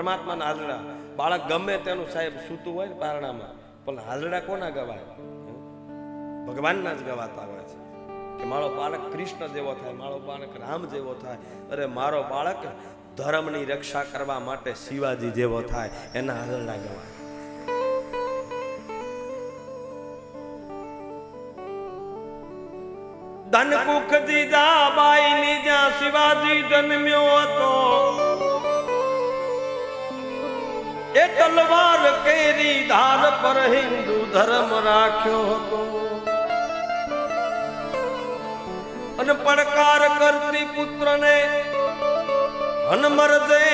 પરમાત્માના હાજરા બાળક ગમે તેનું સાહેબ સૂતું હોય ને પારણામાં, પણ હાજરા કોના ગવાય? ભગવાનના જ ગવાતા હોય છે. કે મારો બાળક કૃષ્ણ જેવો થાય, મારો બાળક રામ જેવો થાય. અરે મારો બાળક ધર્મની રક્ષા કરવા માટે શિવાજી જેવો થાય, એના હાલડા ગવાય. ધનકુખ જીજાબાઈ ની જ્યાં શિવાજી જન્મ્યો હતો એ તલવાર કેરી ધાર પર હિન્દુ ધર્મ રાખ્યો હતો. અને પડકાર કરતી પુત્રને હનમરજે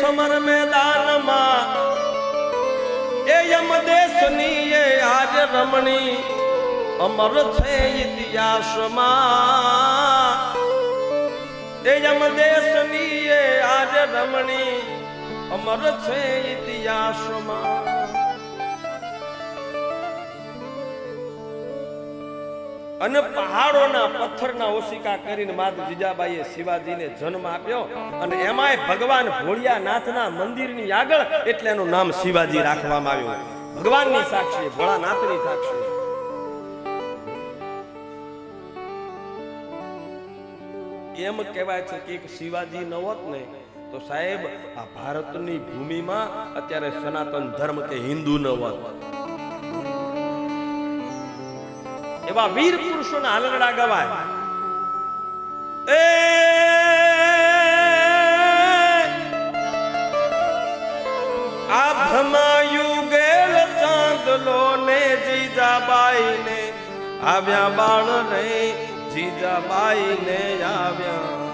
સમર મેદાનમાં એ યમ દેશની એ આજ રમણી અમર છે ઇતિહાસમાં. એ યમ દેશની એ આજ રમણી અમર છે ઇતિહાસમાં. અને પહાડોના પથ્થરના ઓશિકા કરીને માત જીજાબાઈએ શિવાજીને જન્મ આપ્યો અને એમાંય ભગવાન ભોળિયાનાથના મંદિરની આગળ એટલે એનું નામ શિવાજી રાખવામાં આવ્યું. ભગવાનની સાક્ષી, ભોળાનાથની સાક્ષી. એમ કહેવાય છે કે શિવાજી ન હોત ને તો સાહેબ, આ ભારતની ભૂમિમાં અત્યારે સનાતન ધર્મ કે હિન્દુ ન હોત. એવા વીર પુરુષોના હાલરડા ગવાય. એ! ચાંદલો ને જીજાબાઈ ને આવ્યા બાણ રે જીજાબાઈ ને આવ્યા.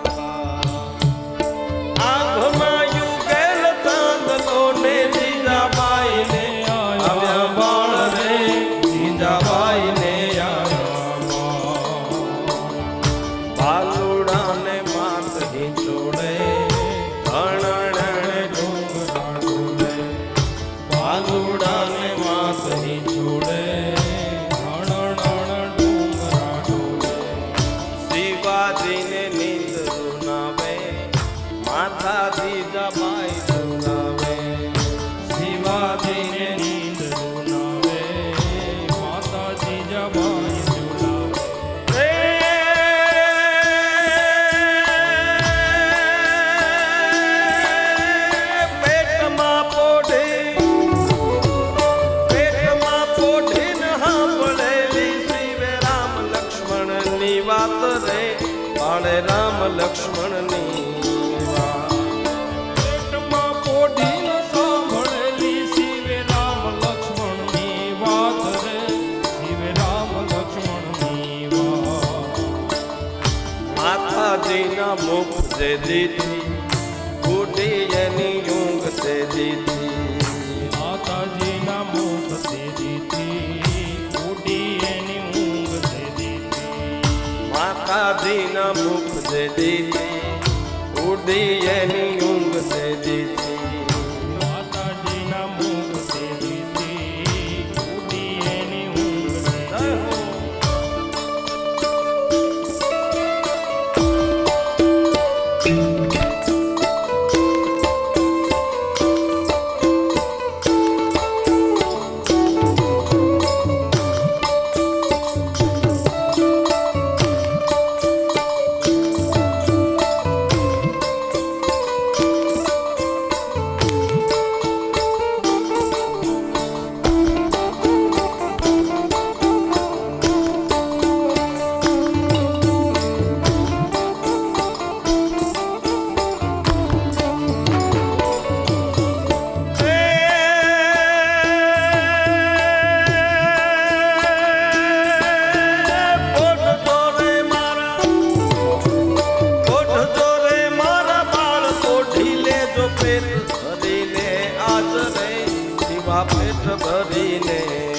લક્ષ્મણની પેટમાં પોઢીને સાંભળેલી શિવે રામ લક્ષ્મણની વાત રે શિવે રામ લક્ષ્મણની વાત માતાજીના મુખ જે દીધી બુઢી એની ઊંઘ તે દીધી માતાજીના મુખ જે દીદી ઉડી એની ઊંઘ તે દીધી પેટ ભરીને આજ નહીં શિવા પેટ ભરીને.